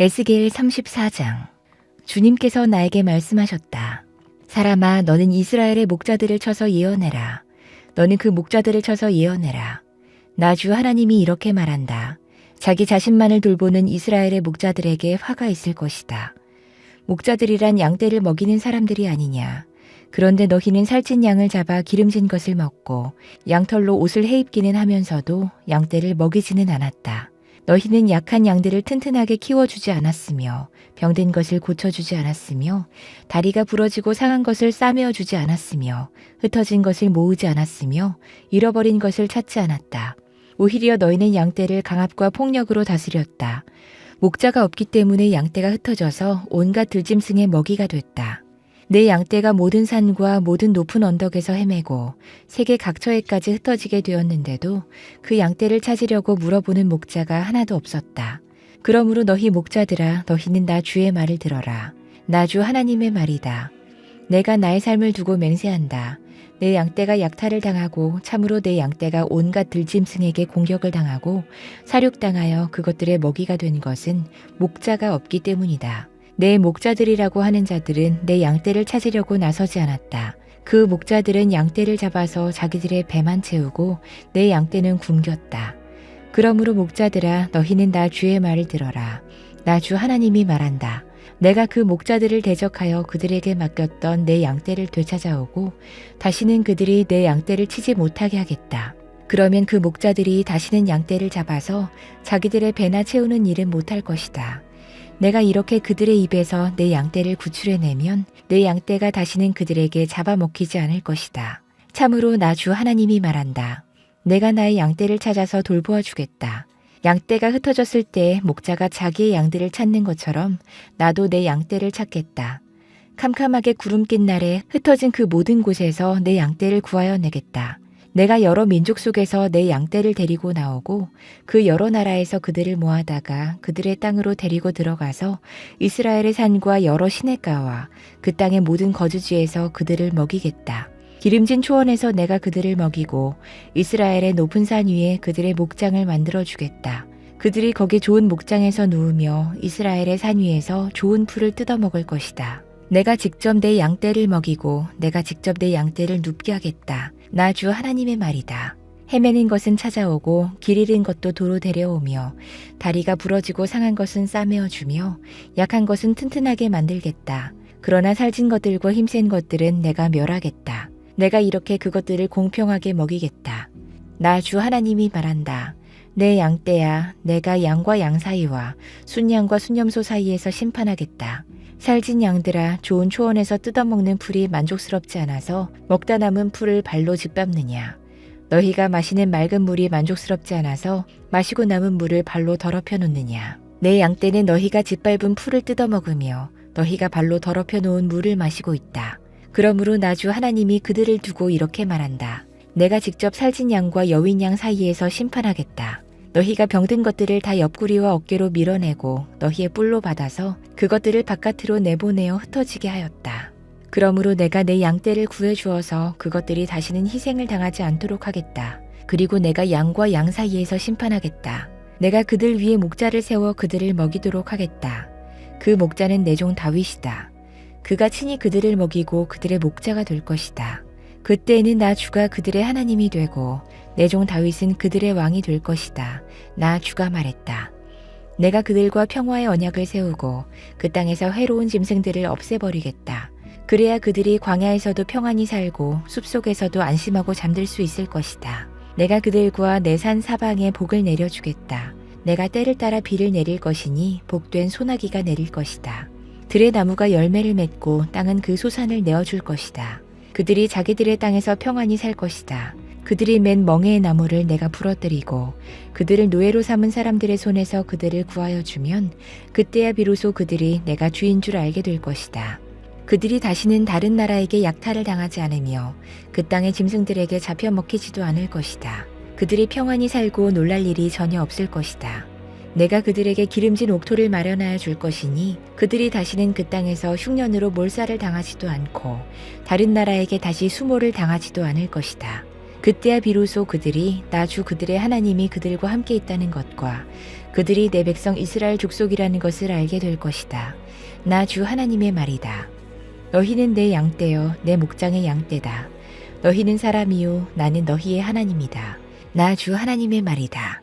에스겔 34장 주님께서 나에게 말씀하셨다. 사람아 너는 이스라엘의 목자들을 쳐서 예언해라. 너는 그 목자들을 쳐서 예언해라. 나 주 하나님이 이렇게 말한다. 자기 자신만을 돌보는 이스라엘의 목자들에게 화가 있을 것이다. 목자들이란 양떼를 먹이는 사람들이 아니냐. 그런데 너희는 살찐 양을 잡아 기름진 것을 먹고 양털로 옷을 해입기는 하면서도 양떼를 먹이지는 않았다. 너희는 약한 양들을 튼튼하게 키워주지 않았으며 병든 것을 고쳐주지 않았으며 다리가 부러지고 상한 것을 싸매어 주지 않았으며 흩어진 것을 모으지 않았으며 잃어버린 것을 찾지 않았다. 오히려 너희는 양떼를 강압과 폭력으로 다스렸다. 목자가 없기 때문에 양떼가 흩어져서 온갖 들짐승의 먹이가 됐다. 내 양떼가 모든 산과 모든 높은 언덕에서 헤매고 세계 각처에까지 흩어지게 되었는데도 그 양떼를 찾으려고 물어보는 목자가 하나도 없었다. 그러므로 너희 목자들아 너희는 나 주의 말을 들어라. 나 주 하나님의 말이다. 내가 나의 삶을 두고 맹세한다. 내 양떼가 약탈을 당하고 참으로 내 양떼가 온갖 들짐승에게 공격을 당하고 사륙당하여 그것들의 먹이가 된 것은 목자가 없기 때문이다. 내 목자들이라고 하는 자들은 내 양떼를 찾으려고 나서지 않았다. 그 목자들은 양떼를 잡아서 자기들의 배만 채우고 내 양떼는 굶겼다. 그러므로 목자들아 너희는 나 주의 말을 들어라. 나 주 하나님이 말한다. 내가 그 목자들을 대적하여 그들에게 맡겼던 내 양떼를 되찾아오고 다시는 그들이 내 양떼를 치지 못하게 하겠다. 그러면 그 목자들이 다시는 양떼를 잡아서 자기들의 배나 채우는 일은 못할 것이다. 내가 이렇게 그들의 입에서 내 양떼를 구출해내면 내 양떼가 다시는 그들에게 잡아먹히지 않을 것이다. 참으로 나 주 하나님이 말한다. 내가 나의 양떼를 찾아서 돌보아 주겠다. 양떼가 흩어졌을 때 목자가 자기의 양들을 찾는 것처럼 나도 내 양떼를 찾겠다. 캄캄하게 구름 낀 날에 흩어진 그 모든 곳에서 내 양떼를 구하여 내겠다. 내가 여러 민족 속에서 내 양떼를 데리고 나오고 그 여러 나라에서 그들을 모아다가 그들의 땅으로 데리고 들어가서 이스라엘의 산과 여러 시냇가와 그 땅의 모든 거주지에서 그들을 먹이겠다. 기름진 초원에서 내가 그들을 먹이고 이스라엘의 높은 산 위에 그들의 목장을 만들어 주겠다. 그들이 거기 좋은 목장에서 누우며 이스라엘의 산 위에서 좋은 풀을 뜯어 먹을 것이다. 내가 직접 내 양떼를 먹이고 내가 직접 내 양떼를 눕게 하겠다. 나 주 하나님의 말이다. 헤매는 것은 찾아오고 길 잃은 것도 도로 데려오며 다리가 부러지고 상한 것은 싸매어 주며 약한 것은 튼튼하게 만들겠다. 그러나 살찐 것들과 힘센 것들은 내가 멸하겠다. 내가 이렇게 그것들을 공평하게 먹이겠다. 나 주 하나님이 말한다. 내 양떼야, 내가 양과 양 사이와 순양과 순염소 사이에서 심판하겠다. 살진 양들아, 좋은 초원에서 뜯어먹는 풀이 만족스럽지 않아서 먹다 남은 풀을 발로 짓밟느냐. 너희가 마시는 맑은 물이 만족스럽지 않아서 마시고 남은 물을 발로 더럽혀 놓느냐. 내 양떼는 너희가 짓밟은 풀을 뜯어먹으며 너희가 발로 더럽혀 놓은 물을 마시고 있다. 그러므로 나주 하나님이 그들을 두고 이렇게 말한다. 내가 직접 살진 양과 여윈 양 사이에서 심판하겠다. 너희가 병든 것들을 다 옆구리와 어깨로 밀어내고 너희의 뿔로 받아서 그것들을 바깥으로 내보내어 흩어지게 하였다. 그러므로 내가 내 양떼를 구해 주어서 그것들이 다시는 희생을 당하지 않도록 하겠다. 그리고 내가 양과 양 사이에서 심판하겠다. 내가 그들 위에 목자를 세워 그들을 먹이도록 하겠다. 그 목자는 내 종 다윗이다. 그가 친히 그들을 먹이고 그들의 목자가 될 것이다. 그때에는 나 주가 그들의 하나님이 되고 내 종 다윗은 그들의 왕이 될 것이다. 나 주가 말했다. 내가 그들과 평화의 언약을 세우고 그 땅에서 해로운 짐승들을 없애버리겠다. 그래야 그들이 광야에서도 평안히 살고 숲속에서도 안심하고 잠들 수 있을 것이다. 내가 그들과 내 산 사방에 복을 내려주겠다. 내가 때를 따라 비를 내릴 것이니 복된 소나기가 내릴 것이다. 들의 나무가 열매를 맺고 땅은 그 소산을 내어줄 것이다. 그들이 자기들의 땅에서 평안히 살 것이다. 그들이 맨 멍에의 나무를 내가 부러뜨리고 그들을 노예로 삼은 사람들의 손에서 그들을 구하여 주면 그때야 비로소 그들이 내가 주인 줄 알게 될 것이다. 그들이 다시는 다른 나라에게 약탈을 당하지 않으며 그 땅의 짐승들에게 잡혀 먹히지도 않을 것이다. 그들이 평안히 살고 놀랄 일이 전혀 없을 것이다. 내가 그들에게 기름진 옥토를 마련하여 줄 것이니 그들이 다시는 그 땅에서 흉년으로 몰살을 당하지도 않고 다른 나라에게 다시 수모를 당하지도 않을 것이다. 그때야 비로소 그들이 나주 그들의 하나님이 그들과 함께 있다는 것과 그들이 내 백성 이스라엘 족속이라는 것을 알게 될 것이다. 나 주 하나님의 말이다. 너희는 내 양떼여 내 목장의 양떼다. 너희는 사람이요 나는 너희의 하나님이다. 나 주 하나님의 말이다.